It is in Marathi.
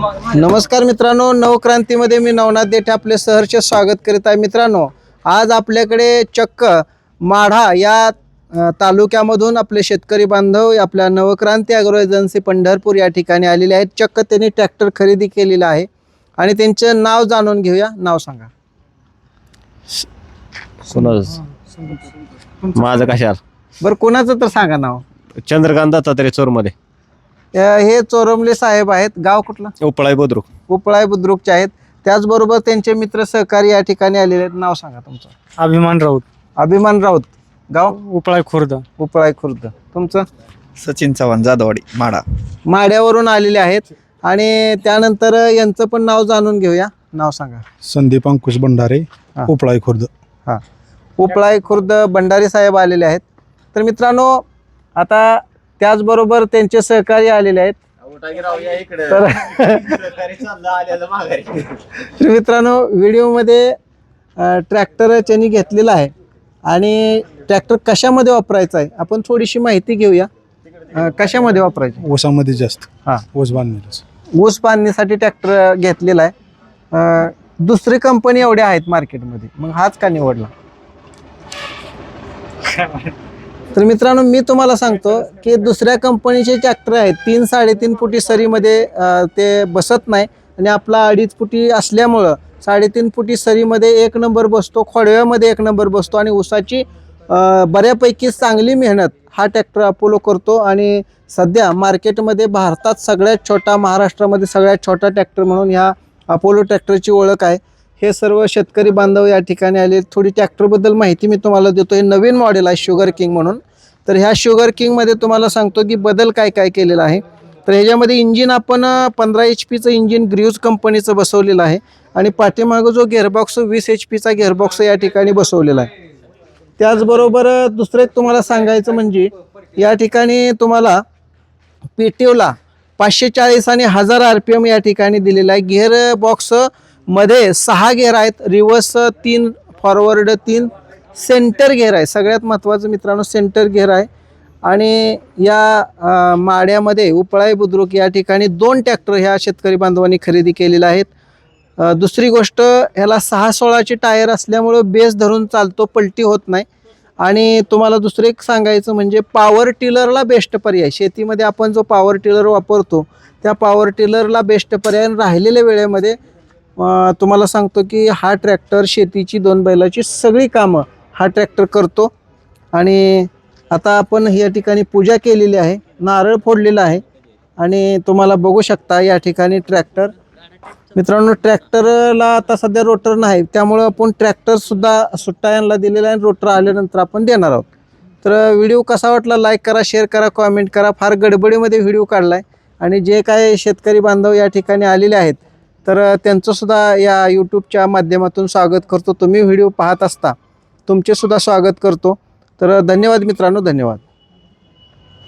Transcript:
नमस्कार मित्रांनो नवक्रांतीमध्ये मी नवनाथ देठे आपले सहर्ष स्वागत करीत आहे. मित्रांनो आज आपल्याकडे चक्क माढा या तालुक्यामधून आपले शेतकरी बांधव आपल्या नवक्रांती अॅग्रो एजन्सी पंढरपूर या ठिकाणी आलेले आहेत. चक्क त्यांनी ट्रॅक्टर खरेदी केलेला आहे. आणि त्यांचं नाव जाणून घेऊया. नाव सांगा. माझं कशाल? बरं कोणाचं तर सांगा नाव. चंद्रकांत दत्तात्रय चोरमध्ये. हे चोरमले साहेब आहेत. गाव कुठलं? उपळाई बुद्रुक. उपळाई बुद्रुकचे आहेत. त्याचबरोबर त्यांचे मित्र सहकारी या ठिकाणी आलेले आहेत. नाव सांगा तुमचं. अभिमान राऊत. अभिमान राऊत. गाव? उपळाय खुर्द. उपळाई खुर्द. तुमचं? सचिन चव्हाण जाधववाडी माडा माड्यावरून आलेले आहेत. आणि त्यानंतर यांचं पण नाव जाणून घेऊया. नाव सांगा. संदीप अंकुश भंडारे हा. उपळाई खुर्द. हां. उपळाई खुर्द भंडारी साहेब आलेले आहेत. तर मित्रांनो आता त्याचबरोबर त्यांचे सहकारी आलेले आहेत. तर तर मित्रांनो व्हिडिओमध्ये ट्रॅक्टर त्यांनी घेतलेला आहे. आणि ट्रॅक्टर कशामध्ये वापरायचा आहे? आपण थोडीशी माहिती घेऊया. अ, कशामध्ये वापरायचं ऊसामध्ये जास्त. हा. ऊस बांधण्यास ऊस बांधणीसाठी ट्रॅक्टर घेतलेला आहे. अ, दुसरी कंपनी एवढ्या आहेत मार्केटमध्ये मग हाच का निवडला? तर मित्रांनो मी तुम्हाला सांगतो की दुसऱ्या कंपनीचे ट्रॅक्टर आहेत तीन साडेतीन फुटी सरीमध्ये ते बसत नाही. आणि आपला अडीच फुटी असल्यामुळं साडेतीन फुटी सरीमध्ये एक नंबर बसतो खोडव्यामध्ये एक नंबर बसतो. आणि ऊसाची बऱ्यापैकी चांगली मेहनत हा ट्रॅक्टर अपोलो करतो. आणि सध्या मार्केटमध्ये भारतात सगळ्यात छोटा महाराष्ट्रामध्ये सगळ्यात छोटा ट्रॅक्टर म्हणून ह्या अपोलो ट्रॅक्टरची ओळख आहे. हे सर्व शेतकरी बांधव या ठिकाणी आले. थोडी ट्रॅक्टरबद्दल माहिती मी तुम्हाला देतो हे नवीन मॉडेल आहे शुगर किंग म्हणून. तर ह्या शुगर किंगमध्ये तुम्हाला सांगतो की बदल काय काय केलेला आहे. तर ह्याच्यामध्ये इंजिन आपण पंधरा एच पीचं इंजिन ग्रीव्ज कंपनीचं बसवलेलं आहे. आणि पाठीमागं जो गेअरबॉक्स वीस एच पीचा गेअरबॉक्स या ठिकाणी बसवलेला आहे. त्याचबरोबर दुसरं एक तुम्हाला सांगायचं म्हणजे या ठिकाणी तुम्हाला पेटिवला पाचशे चाळीस आणि हजार आर पी एम या ठिकाणी दिलेला आहे. गिअर बॉक्स मध्ये सहा गेअर आहेत. रिव्हर्स तीन फॉरवर्ड तीन सेंटर गेअर आहे. सगळ्यात महत्त्वाचं मित्रांनो सेंटर गेअर आहे. आणि या माड्यामध्ये उपळाई बुद्रुक या ठिकाणी दोन ट्रॅक्टर ह्या शेतकरी बांधवांनी खरेदी केलेल्या आहेत. दुसरी गोष्ट ह्याला सहा सोळाचे टायर असल्यामुळं बेस धरून चालतो पलटी होत नाही. आणि तुम्हाला दुसरं एक सांगायचं म्हणजे पॉवर टिलरला बेस्ट पर्याय शेतीमध्ये आपण जो पॉवर टिलर वापरतो त्या पॉवर टिलरला बेस्ट पर्याय राहिलेल्या वेळेमध्ये तुम्हाला सांगतो की हा ट्रॅक्टर शेतीची दोन बैलाची सगळी कामं हा ट्रॅक्टर करतो. आणि आता आपण या ठिकाणी पूजा केलेली आहे नारळ फोडलेला आहे. आणि तुम्हाला बघू शकता या ठिकाणी ट्रॅक्टर. मित्रांनो ट्रॅक्टरला आता सध्या रोटर नाही त्यामुळं आपण ट्रॅक्टरसुद्धा सुट्टा यांना दिलेला आहे रोटर आल्यानंतर आपण देणार आहोत. तर व्हिडिओ कसा वाटला लाईक करा शेअर करा कॉमेंट करा. फार गडबडीमध्ये व्हिडिओ काढला आहे आणि जे काय शेतकरी बांधव या ठिकाणी आलेले आहेत तर त्यांचंसुद्धा या यूट्यूबच्या माध्यमातून स्वागत करतो. तुम्ही व्हिडिओ पाहत असता तुमचेसुद्धा स्वागत करतो. तर धन्यवाद मित्रांनो धन्यवाद.